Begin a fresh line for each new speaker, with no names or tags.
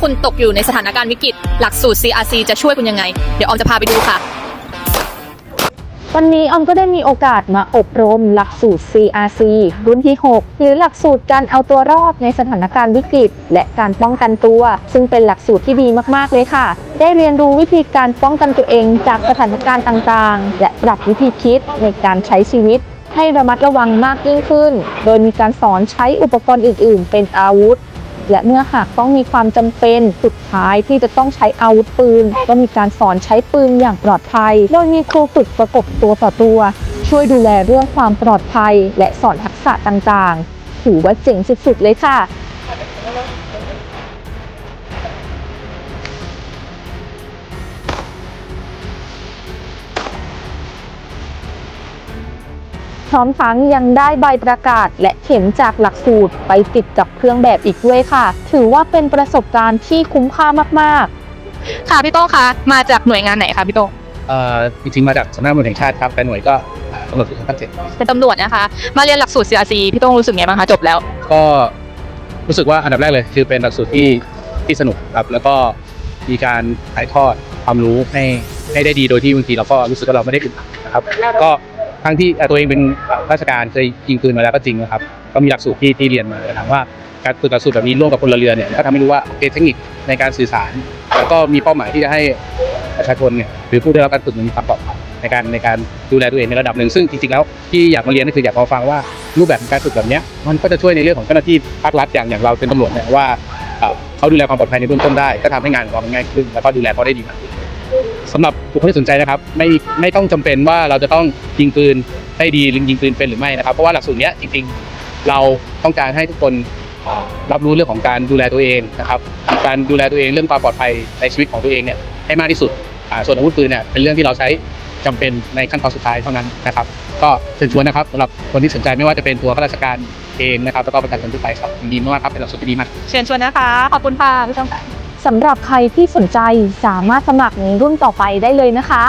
คุณตกอยู่ในสถานการณ์วิกฤต หลักสูตร CRC จะช่วยคุณยังไง เดี๋ยวออมจะพาไปดูค่ะ
วันนี้ออมก็ได้มีโอกาสมาอบรมหลักสูตร CRC รุ่นที่ 6 หรือหลักสูตรการเอาตัวรอดในสถานการณ์วิกฤต และการป้องกันตัว ซึ่งเป็นหลักสูตรที่ดีมากๆเลยค่ะ ได้เรียนรู้วิธีการป้องกันตัวเองจากสถานการณ์ต่างๆ และปรับวิธีคิดในการใช้ชีวิตให้ระมัดระวังมากยิ่งขึ้น โดยมีการสอนใช้อุปกรณ์อื่น ๆ เป็นอาวุธ และเมื่อหากต้องมีความจำเป็นสุดท้ายที่จะต้องใช้อาวุธปืน ก็มีการสอนใช้ปืนอย่างปลอดภัย โดยมีครูฝึกประกบตัวต่อตัว ช่วยดูแลเรื่องความปลอดภัย และสอนทักษะต่างๆถือว่าเจ๋งสุดๆเลยค่ะ พร้อมทั้งยังได้ใบประกาศ และเข็มจากหลักสูตรไปติดกับเครื่องแบบอีกด้วยค่ะ ถือว่าเป็นประสบการณ์ที่คุ้มค่ามาก
ค่ะพี่โต้งคะมาจากหน่วยงานไหนคะพี่โต้ง
เอ่อจริงๆมาจากสำนักงานตำรวจแห่งชาติครับแต่หน่วยก็อ่าตำรวจสืบสวนภาคเจ็ด
เป็นตำรวจนะคะ มาเรียนหลักสูตร CRC พี่โต้งรู้สึกไงบ้างคะจบแล้ว
ก็รู้สึกว่าอันดับแรกเลย คือเป็นหลักสูตรที่ที่สนุกครับแล้วก็มีการถ่ายทอดความรู้ให้ให้ได้ดีโดยที่บางทีเราก็รู้สึกว่าเราไม่ได้อึดอัดนะครับ ก็ ทั้งที่ตัวเองเป็นราชการเคยยิงปืนมาแล้วก็จริงนะครับ ก็มีหลักสูตรที่ที่เรียนมาถามว่าการฝึกหลักสูตรแบบนี้ร่วมกับพลเรือนเนี่ยก็ทำให้รู้ว่าเทคนิคในการสื่อสาร แล้วก็มีเป้าหมายที่จะให้ประชาชนเนี่ยหรือผู้ได้รับการฝึกมีความปลอดภัยในการในการดูแลตัวเองในระดับหนึ่งซึ่งจริงๆแล้วที่อยากมาเรียนก็คืออยากมาฟังว่ารูปแบบของการฝึกแบบนี้มันก็จะช่วยในเรื่องของเจ้าหน้าที่ภาครัฐอย่างอย่างเราเป็นตำรวจเนี่ยว่าเขาดูแลความปลอดภัยในเบื้องต้นได้ ก็ทำให้งานของเรามันง่ายขึ้น แล้วก็ดูแลเขาได้ดีมากขึ้น สำหรับบุคคลที่สนใจนะครับ ไม่ไม่ต้องจำเป็นว่าเราจะต้องยิงปืนได้ดีหรือยิงปืนเป็นหรือไม่นะครับ เพราะว่าหลักสูตรเนี้ยจริงๆ เราต้องการให้ทุกคนรับรู้เรื่องของการดูแลตัวเองนะครับการดูแลตัวเองเรื่องความปลอดภัยในชีวิตของตัวเองเนี่ยให้มากที่สุดอ่าส่วนอาวุธปืนเนี่ยเป็นเรื่องที่เราใช้จำเป็นในขั้นตอนสุดท้ายเท่านั้นนะครับ ก็เชิญชวนนะครับสำหรับคนที่สนใจไม่ว่าจะเป็นตัวข้าราชการเองนะครับแล้วก็ประชาชนทั่วไปครับยินดีมากๆครับเป็นหลักสูตรที่ดีมาก
เชิญชวนนะคะขอบคุณค่ะพี่โต้งค่ะ
ๆ สำหรับใครที่สนใจสามารถสมัครในรุ่นต่อไปได้เลยนะคะ